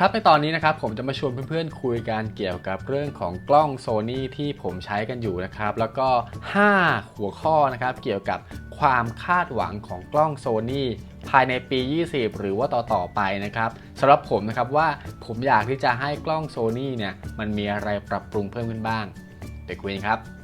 ครับในตอนนี้นะครับผมจะมาชวนเพื่อนๆคุยกันเกี่ยวกับเรื่องของกล้องโซนี่ที่ผมใช้กันอยู่นะครับ แล้วก็ 5 หัวข้อนะครับเกี่ยวกับความคาดหวังของกล้องโซนี่ภายในปี 20 หรือว่าต่อๆไปนะครับสำหรับผมนะครับว่าผมอยากที่จะให้กล้องโซนี่เนี่ยมันมีอะไรปรับปรุงเพิ่มขึ้นบ้างเดี๋ยวคุยกันครับ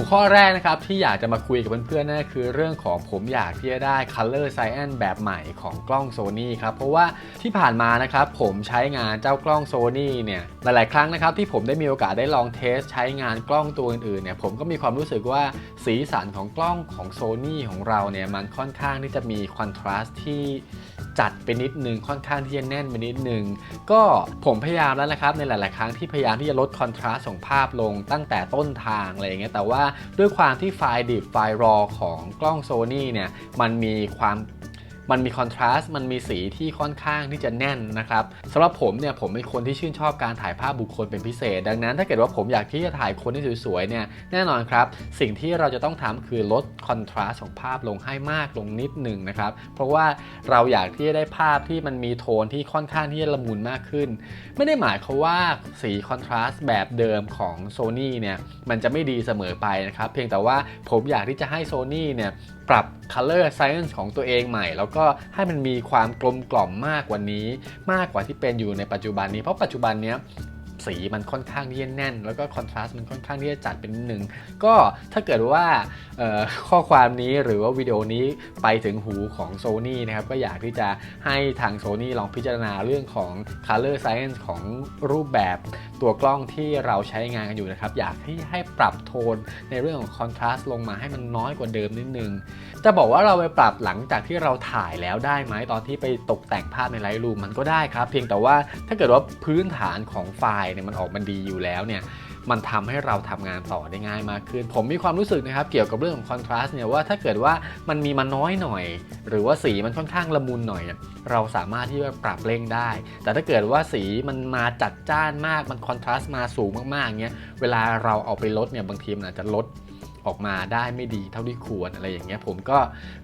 หัวข้อแรกนะครับที่อยากจะมาคุยกับเพื่อนๆนั่นคือเรื่องของผมอยากที่จะได้ Color Science แบบใหม่ของกล้อง Sony ครับ เพราะว่าที่ผ่านมานะครับผมใช้งานเจ้ากล้อง Sony เนี่ยหลายๆครั้งนะครับที่ผมได้มีโอกาสได้ลองเทสใช้งานกล้องตัวอื่นๆเนี่ยผมก็มีความรู้สึกว่าสีสันของกล้องของ Sony ของเราเนี่ยมันค่อนข้างที่จะมีคอนทราสต์ที่ จัดไปนิดนึงค่อนข้างที่จะแน่นไปนิดนึงก็ผมพยายามแล้วนะครับในหลาย ๆ ครั้งที่พยายามที่จะลดคอนทราสต์ของภาพลงตั้งแต่ต้นทางอะไรอย่างเงี้ยแต่ว่าด้วยความที่ไฟล์ดิบไฟล์รอของกล้อง Sony เนี่ยมันมีความ มันมีคอนทราสต์มันมีสีที่ค่อนข้างที่จะแน่นนะครับสำหรับผมเนี่ยผมเป็นคนที่ชื่นชอบการถ่ายภาพบุคคลเป็นพิเศษ ดังนั้น ถ้าเกิดว่าผมอยากที่จะถ่ายคนที่สวยๆเนี่ยแน่นอนครับ สิ่งที่เราจะต้องทำคือลดคอนทราสต์ของภาพลงให้มากลงนิดหนึ่งนะครับเพราะว่าเราอยากที่จะได้ภาพที่มันมีโทนที่ค่อนข้างที่จะละมุนมากขึ้น ไม่ได้หมายความว่าสีคอนทราสต์แบบเดิมของ Sony เนี่ยมันจะไม่ดีเสมอไปนะครับเพียงแต่ว่าผมอยากที่จะให้ Sony เนี่ยปรับ Color Science ของตัวเองใหม่แล้วก็ก็ให้มันมีความกลมกล่อมมากกว่านี้ มากกว่าที่เป็นอยู่ในปัจจุบันนี้ เพราะปัจจุบันเนี้ย สีมันค่อนข้างที่จะแน่น แล้วก็คอนทราสต์มันค่อนข้างที่จะจัดเป็นนิดนึงก็ถ้าเกิดว่าข้อความนี้หรือว่าวิดีโอนี้ไปถึงหูของ Sony นะครับก็อยากที่จะให้ทาง Sony ลองพิจารณาเรื่องของ Color Science ของรูปแบบตัวกล้องที่เราใช้งานกันอยู่นะครับ อยากที่ให้ปรับโทนในเรื่องของคอนทราสต์ลงมาให้มันน้อยกว่าเดิมนิดนึง จะบอกว่าเราไปปรับหลังจากที่เราถ่ายแล้วได้ไหมตอนที่ไปตกแต่งภาพใน Lightroom มันก็ได้ครับ เพียงแต่ว่าถ้าเกิดว่าพื้นฐานของไฟล์เนี่ยมันออกมาดีอยู่แล้วเนี่ยมันทำให้เราทำงานต่อได้ง่ายมากขึ้น ผมมีความรู้สึกนะครับเกี่ยวกับเรื่องของคอนทราสต์เนี่ยว่าถ้าเกิดว่ามันมีมาน้อยหน่อย หรือว่าสีมันค่อนข้างละมุนหน่อยเนี่ยเราสามารถที่จะปรับเร่งได้ แต่ถ้าเกิดว่าสีมันมาจัดจ้านมากมันคอนทราสต์มาสูงมากๆเงี้ยเวลาเราเอาไปลดเนี่ยบางทีมันอาจจะลด ออกมาได้ไม่ดีเท่าที่ควรอะไรอย่างเงี้ยผมก็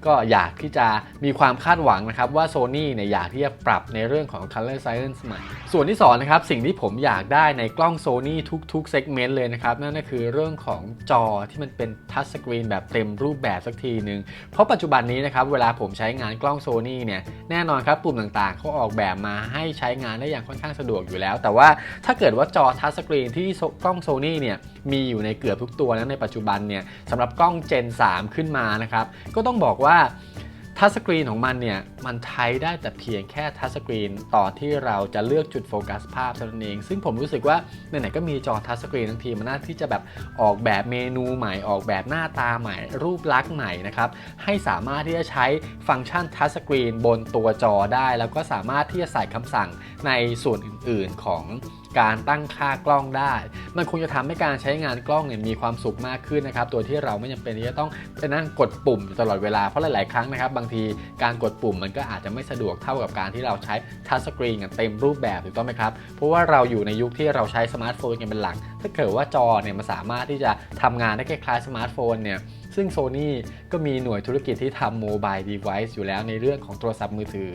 ก็อยากที่จะมีความคาดหวังนะครับว่า Sony เนี่ยอยากที่จะปรับในเรื่องของ Color Science ใหม่ ส่วนที่2นะครับสิ่งที่ผมอยากได้ในกล้อง Sony ทุกๆ segment เลยนะครับนั่นก็คือเรื่องของจอที่มันเป็นทัชสกรีนแบบเต็มรูปแบบสักทีหนึ่งเพราะปัจจุบันนี้นะครับเวลาผมใช้งานกล้อง Sony เนี่ยแน่นอนครับปุ่มต่างๆเขาออกแบบมาให้ใช้งานได้อย่างค่อนข้างสะดวกอยู่แล้ว แต่ว่าถ้าเกิดว่าจอทัชสกรีนที่กล้อง Sony เนี่ยมีอยู่ในเกือบทุกตัวนะในปัจจุบันเนี่ยสำหรับกล้อง Gen 3 ขึ้นมานะครับ ก็ต้องบอกว่าทัชสกรีนของมันเนี่ย มันใช้ได้แต่เพียงแค่ทัชสกรีนต่อนที่เราจะเลือกจุดโฟกัสภาพเท่านั้นเอง ซึ่งผมรู้สึกว่าไหนๆก็มีจอทัชสกรีนทั้งทีมันน่าที่จะแบบออกแบบเมนูใหม่ออกแบบหน้าตาใหม่ รูปลักษณ์ใหม่นะครับ ให้สามารถที่จะใช้ฟังก์ชันทัชสกรีนบนตัวจอได้ แล้วก็สามารถที่จะใส่คำสั่งในส่วนอื่น ๆ ของ การตั้งค่ากล้องได้ มันคงจะทำให้การใช้งานกล้องเนี่ยมีความสุขมากขึ้นนะครับ ตัวที่เราไม่จำเป็นที่จะต้องไปนั่งกดปุ่มตลอดเวลา เพราะหลาย ๆ ครั้งนะครับ บางทีการกดปุ่มมันก็อาจจะไม่สะดวกเท่ากับการที่เราใช้ทัชสกรีนกันเต็มรูปแบบถูกต้องไหมครับ เพราะว่าเราอยู่ในยุคที่เราใช้สมาร์ทโฟนกันเป็นหลัก ถ้าเกิดว่าจอเนี่ยมันสามารถที่จะทำงานได้คล้ายๆสมาร์ทโฟนเนี่ย ซึ่ง Sony ก็มีหน่วยธุรกิจที่ทำโมบายเดเวิ์อยู่แล้วในเรื่องของโทรศัพท์มือถือ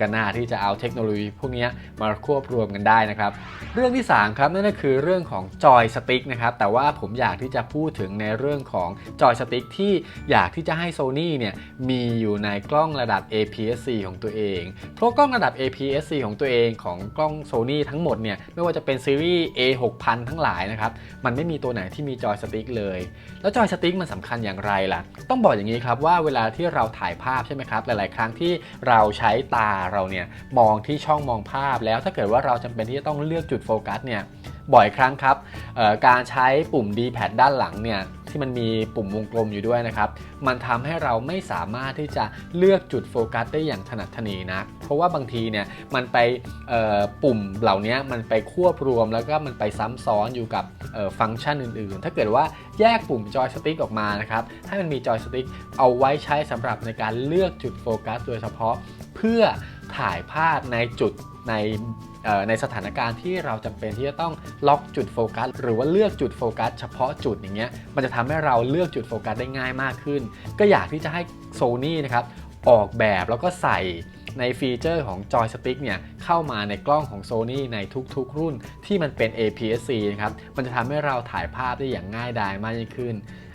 ก็น่าที่จะเอาเทคโนโลยีพวกนี้มาควบรวมกันได้นะครับ เรื่องที่ 3 ครับ นั่นก็คือเรื่องของจอยสติ๊กนะครับ แต่ว่าผมอยากที่จะพูดถึงในเรื่องของจอยสติ๊กที่อยากที่จะให้ Sony เนี่ยมีอยู่ในกล้องระดับ APS-C ของตัวเอง เพราะกล้องระดับ APS-C ของตัวเองของกล้อง Sony ทั้งหมดเนี่ยไม่ว่าจะเป็นซีรีส์ A6000 ทั้งหลายนะครับ มันไม่มีตัวไหนที่มีจอยสติ๊กเลย แล้วจอยสติ๊กมันสำคัญอย่างไรล่ะ ต้องบอกอย่างนี้ครับว่าเวลาที่เราถ่ายภาพใช่ไหมครับ หลาย ๆ ครั้งที่เราใช้ตาเราเนี่ยมองที่ช่องมองภาพ แล้วถ้าเกิดว่าเราจำเป็นที่จะต้องเลือกจุดโฟกัสเนี่ยบ่อยครั้งครับการใช้ปุ่ม D-pad ด้านหลังเนี่ย ที่มันมีปุ่มวงกลมอยู่ด้วยนะครับ มันทำให้เราไม่สามารถที่จะเลือกจุดโฟกัสได้อย่างถนัดถนีนะ เพราะว่าบางทีเนี่ยมันไปปุ่มเหล่านี้มันไปควบรวมแล้วก็มันไปซ้ำซ้อนอยู่กับฟังก์ชันอื่นๆ ถ้าเกิดว่าแยกปุ่มจอยสติ๊กออกมานะครับให้มันมีจอยสติ๊กเอาไว้ใช้สำหรับในการเลือกจุดโฟกัสโดยเฉพาะเพื่อถ่ายภาพในจุด ในในสถานการณ์ที่เราจำเป็นที่จะต้องล็อกจุดโฟกัส หรือว่าเลือกจุดโฟกัส เฉพาะจุดอย่างเงี้ยมันจะทำให้เราเลือกจุดโฟกัสได้ง่ายมากขึ้น ก็อยากที่จะให้โซนี่นะครับออกแบบแล้วก็ใส่ ในฟีเจอร์ของ Joy Stick เนี่ยเข้ามาในกล้องของ Sony ในทุกๆ รุ่นที่มันเป็น APS-C นะครับมันจะทำให้เราถ่ายภาพได้อย่างง่ายดายมากยิ่งขึ้น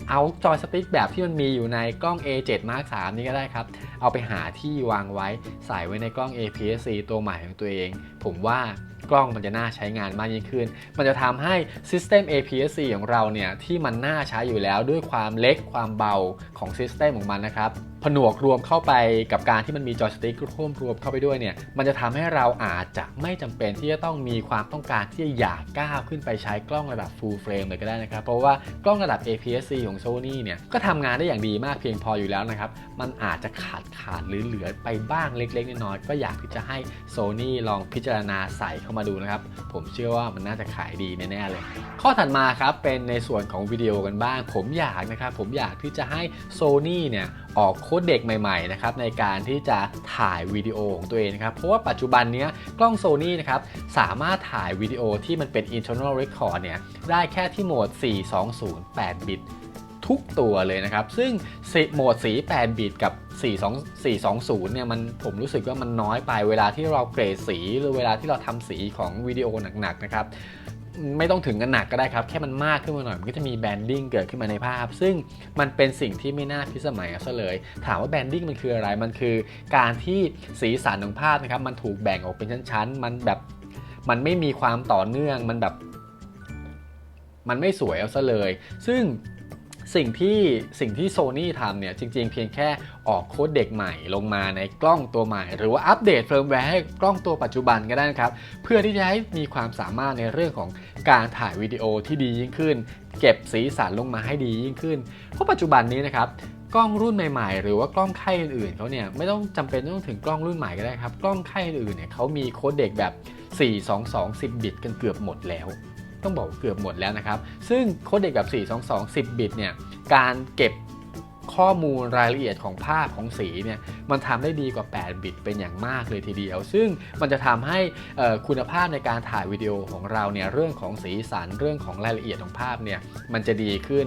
เอาจอยสติ๊กแบบที่มันมีอยู่ในกล้อง A7 Mark 3นี่ก็ได้ครับ เอาไปหาที่วางไว้ใส่ไว้ในกล้อง APS-C ตัวใหม่ของตัวเอง ผมว่ากล้องมันจะน่าใช้งานมากยิ่งขึ้น มันจะทำให้ System APS-C ของเราเนี่ยที่มันน่าใช้อยู่แล้วด้วยความเล็กความเบาของ System ของมันนะครับ นวกรวมเข้าไปกับการที่มันมีจอยสติ๊กร่วมรวมเข้าไปด้วยเนี่ยมันจะทำให้เราอาจจะไม่จำเป็นที่จะต้องมีความต้องการที่จะอยากก้าวขึ้นไปใช้กล้องระดับ full frame เลยก็ได้นะครับ เพราะว่ากล้องระดับ APS-C ของ Sony เนี่ยก็ทำงานได้อย่างดีมากเพียงพออยู่แล้วนะครับ มันอาจจะขาดขาดหรือเหลือไปบ้างเล็กๆน้อยๆก็อยากที่จะให้ Sony ลองพิจารณาใส่เข้ามาดูนะครับ ผมเชื่อว่ามันน่าจะขายดีแน่ๆเลย ข้อถัดมาครับเป็นในส่วนของวิดีโอกันบ้าง ผมอยากนะครับผมอยากที่จะให้ Sony เนี่ย ออกโค้ดเด็กใหม่ๆนะครับในการที่จะถ่ายวิดีโอของตัวเองนะครับเพราะว่าปัจจุบันนี้กล้อง Sony นะครับสามารถถ่ายวิดีโอที่มันเป็น internal record เนี่ยได้แค่ที่โหมด 420 8 บิตทุกตัวเลยนะครับ ซึ่งโหมดสี 8 บิตกับ 420เนี่ยมันผมรู้สึกว่ามันน้อยไปเวลาที่เราเกรดสี หรือเวลาที่เราทำสีของวิดีโอหนักๆนะครับ ไม่ต้องถึงกันหนักก็ได้ครับ แค่มันมากขึ้นมาหน่อยมันก็จะมีแบนดิ้งเกิดขึ้นมาในภาพ ซึ่งมันเป็นสิ่งที่ไม่น่าพิสมัยเอาซะเลย ถามว่าแบนดิ้งมันคืออะไรมันคือ การที่สีสันของภาพนะครับมันถูกแบ่งออกเป็นชั้น ๆ มันแบบมันไม่มีความต่อเนื่องมันแบบมันไม่สวยเอาซะเลย ซึ่ง สิ่งที่สิ่งที่โซ n y ทำเนี่ยจริงๆ เพียงแค่ออกโค้ดเด็กใหม่ลงมาในกล้องตัวใหม่ หรือว่าอัปเดตเฟิร์มแวร์ให้กล้องตัวปัจจุบันก็ได้นะครับ เพื่อที่จะให้มีความสามารถในเรื่องของการถ่ายวิดีโอที่ดียิ่งขึ้น เก็บสีสันลงมาให้ดียิ่งขึ้น เพราะปัจจุบันนี้นะครับกล้องรุ่นใหม่ๆ หรือว่ากล้องค่ายอื่นๆเขาเนี่ยไม่ต้องจำเป็นต้องถึงกล้องรุ่นใหม่ก็ได้ครับ กล้องค่ายอื่นๆเนี่ยเขามีโค้ดเด็กแบบ 422 10 บิตกันเกือบหมดแล้ว ต้องบอกเกือบหมดแล้วนะครับ ซึ่งโค้ดเด็กแบบ 422 10 บิตเนี่ยการเก็บข้อมูลรายละเอียดของภาพของสีเนี่ยมันทำได้ดีกว่า 8 บิตเป็นอย่างมากเลยทีเดียว ซึ่งมันจะทำให้คุณภาพในการถ่ายวิดีโอของเราเนี่ยเรื่องของสีสันเรื่องของรายละเอียดของภาพเนี่ยมันจะดีขึ้น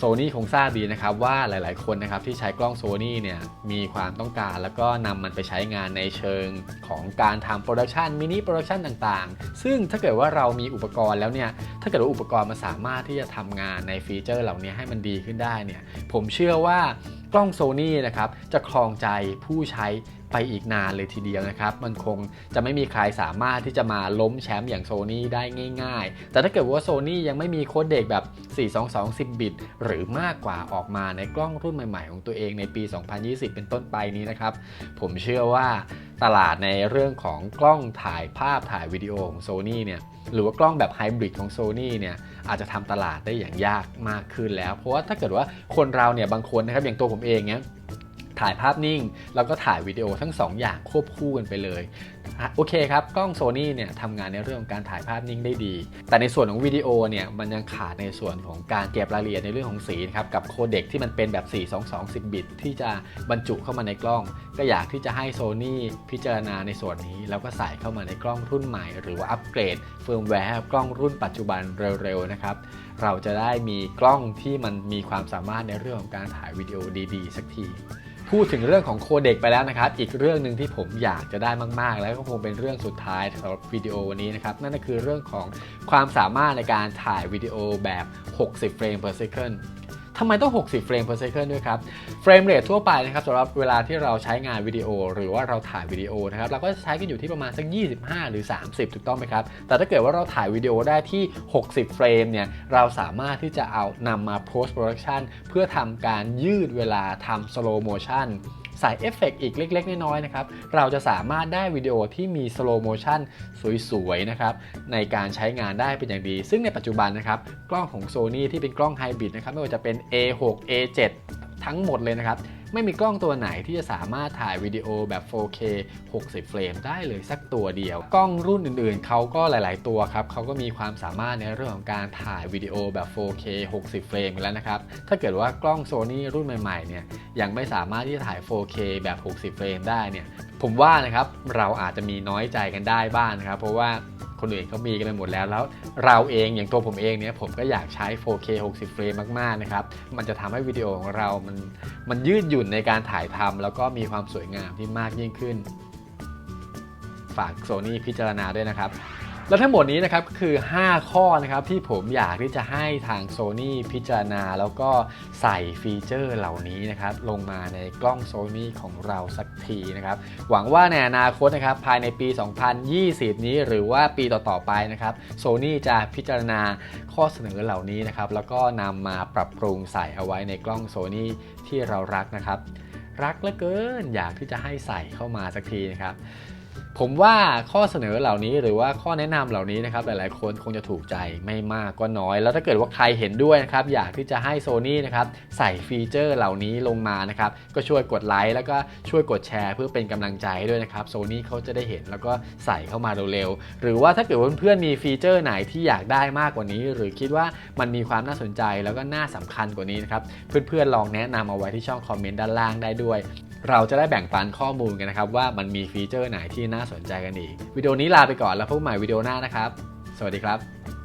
โซนี่คงทราบดีนะครับว่าหลาย ๆ คนนะครับที่ใช้กล้องโซนี่เนี่ยมีความต้องการ แล้วก็นำมันไปใช้งานในเชิงของการทำโปรดักชันมินิโปรดักชันต่าง ๆ ซึ่งถ้าเกิดว่าเรามีอุปกรณ์แล้วเนี่ยถ้าเกิดว่าอุปกรณ์มันสามารถที่จะทำงานในฟีเจอร์เหล่านี้ให้มันดีขึ้นได้เนี่ยผมเชื่อว่ากล้องโซนี่นะครับจะครองใจผู้ใช้ ไปอีกนานเลยทีเดียวนะครับ มันคงจะไม่มีใครสามารถที่จะมาล้มแชมป์อย่างโซนี่ได้ง่าย ๆ แต่ถ้าเกิดว่าโซนี่ยังไม่มีโค้ดเด็กแบบ 422 10 บิต หรือมากกว่าออกมาในกล้องรุ่นใหม่ๆ ของตัวเองในปี 2020 เป็นต้นไปนี้นะครับ ผมเชื่อว่าตลาดในเรื่องของกล้องถ่ายภาพถ่ายวิดีโอของโซนี่เนี่ยหรือว่ากล้องแบบไฮบริดของโซนี่เนี่ยอาจจะทำตลาดได้อย่างยากมากขึ้นแล้ว เพราะว่าถ้าเกิดว่าคนเราเนี่ยบางคนนะครับอย่างตัวผมเองเนี่ย ถ่ายภาพนิ่ง แล้วก็ถ่ายวิดีโอทั้ง2ออย่างควบคู่กันไปเลยโอเคครับ กล้องโซนี่เนี่ยทำงานในเรื่องของการถ่ายภาพนิ่งได้ดี แต่ในส่วนของวิดีโอเนี่ยมันยังขาดในส่วนของการเก็บรายละเอียดในเรื่องของสีนะครับกับโคเด็กที่มันเป็นแบบ 422 10 บิต ที่จะบรรจุเข้ามาในกล้อง ก็อยากที่จะให้โซนี่พิจารณาในส่วนนี้ แล้วก็ใส่เข้ามาในกล้องรุ่นใหม่ หรือว่าอัปเกรดเฟิร์มแวร์กล้องรุ่นปัจจุบันเร็วๆนะครับเราจะได้มีกล้องที่มันมีความสามารถในเรื่องของการถ่ายวิดีโอดีๆ สักที พูดถึงเรื่องของโคเด็กไปแล้วนะครับ อีกเรื่องหนึ่งที่ผมอยากจะได้มาก ๆ แล้วก็คงเป็นเรื่องสุดท้ายสำหรับวิดีโอวันนี้นะครับ นั่นก็คือเรื่องของความสามารถในการถ่ายวิดีโอแบบ 60 เฟรม per second ทำไมต้อง 60 เฟรม per second ด้วยครับเฟรมเรททั่วไปนะครับสำหรับเวลาที่เราใช้งานวิดีโอ หรือว่าเราถ่ายวิดีโอนะครับเราก็จะใช้กันอยู่ที่ประมาณสัก 25 หรือ 30 ถูกต้องไหมครับ แต่ถ้าเกิดว่าเราถ่ายวิดีโอได้ที่ 60 เฟรมเนี่ยเราสามารถที่จะเอานำมา post production เพื่อทำการยืดเวลาทำ slow motion ใส่เอฟเฟกอีกเล็ก ๆ น้อยๆนะครับ เราจะสามารถได้วิดีโอที่มีสโลโมชันสวยๆนะครับในการใช้งานได้เป็นอย่างดี ซึ่งในปัจจุบันนะครับกล้องของ Sony ที่เป็นกล้องไฮบริดนะครับไม่ว่าจะเป็น A6 A7 ทั้งหมดเลยนะครับ ไม่มีกล้องตัวไหนที่จะสามารถถ่ายวิดีโอแบบ 4K 60 เฟรมได้เลยสักตัวเดียว กล้องรุ่นอื่นๆ เขาก็หลาย ๆ ตัวครับเขาก็มีความสามารถในเรื่องของการถ่ายวิดีโอแบบ 4K 60 เฟรมแล้วนะครับ ถ้าเกิดว่ากล้อง Sony รุ่นใหม่ๆเนี่ยยังไม่สามารถที่จะถ่าย 4K แบบ 60 เฟรมได้เนี่ยผมว่านะครับเราอาจจะมีน้อยใจกันได้บ้างนะครับ เพราะว่า คนอื่นเขามีกันไปหมดแล้วแล้ว เราเองอย่างตัวผมเองเนี่ยผมก็อยากใช้ 4K 60เฟรมมากๆนะครับมันจะทำให้วิดีโอของเรา มันมันยืดหยุ่นในการถ่ายทำแล้วก็มีความสวยงามที่มากยิ่งขึ้น ฝาก Sony พิจารณาด้วยนะครับ และทั้งหมดนี้นะครับก็คือ 5 ข้อนะครับที่ผมอยากที่จะให้ทาง Sony พิจารณา แล้วก็ใส่ฟีเจอร์เหล่านี้นะครับลงมาในกล้อง Sony ของเราสักทีนะครับหวังว่าในอนาคตนะครับภายในปี 2020 นี้หรือว่าปีต่อๆไปนะครับ Sony จะพิจารณาข้อเสนอเหล่านี้นะครับแล้วก็นำมาปรับปรุงใส่เอาไว้ในกล้อง Sony ที่เรารักนะครับรักเหลือเกินอยากที่จะให้ใส่เข้ามาสักทีนะครับ ผมว่าข้อเสนอเหล่านี้หรือว่าข้อแนะนำเหล่านี้นะครับหลายๆ คนคงจะถูกใจไม่มากก็น้อย แล้วถ้าเกิดว่าใครเห็นด้วยนะครับอยากที่จะให้ Sony นะครับใส่ฟีเจอร์เหล่านี้ลงมานะครับก็ช่วยกดไลค์แล้วก็ช่วยกดแชร์ เพื่อเป็นกำลังใจให้ด้วยนะครับ Sony เขาจะได้เห็นแล้วก็ใส่เข้ามาเร็วๆหรือว่าถ้าเกิดเพื่อนๆมีฟีเจอร์ไหนที่อยากได้มากกว่านี้ หรือคิดว่ามันมีความน่าสนใจแล้วก็น่าสำคัญกว่านี้นะครับเพื่อนๆลองแนะนำเอาไว้ที่ช่องคอมเมนต์ด้านล่างได้ด้วย เราจะได้แบ่งปันข้อมูลกันนะครับว่ามันมีฟีเจอร์ไหนที่น่าสนใจกันอีก วิดีโอนี้ลาไปก่อนแล้วพบใหม่วิดีโอหน้านะครับ สวัสดีครับ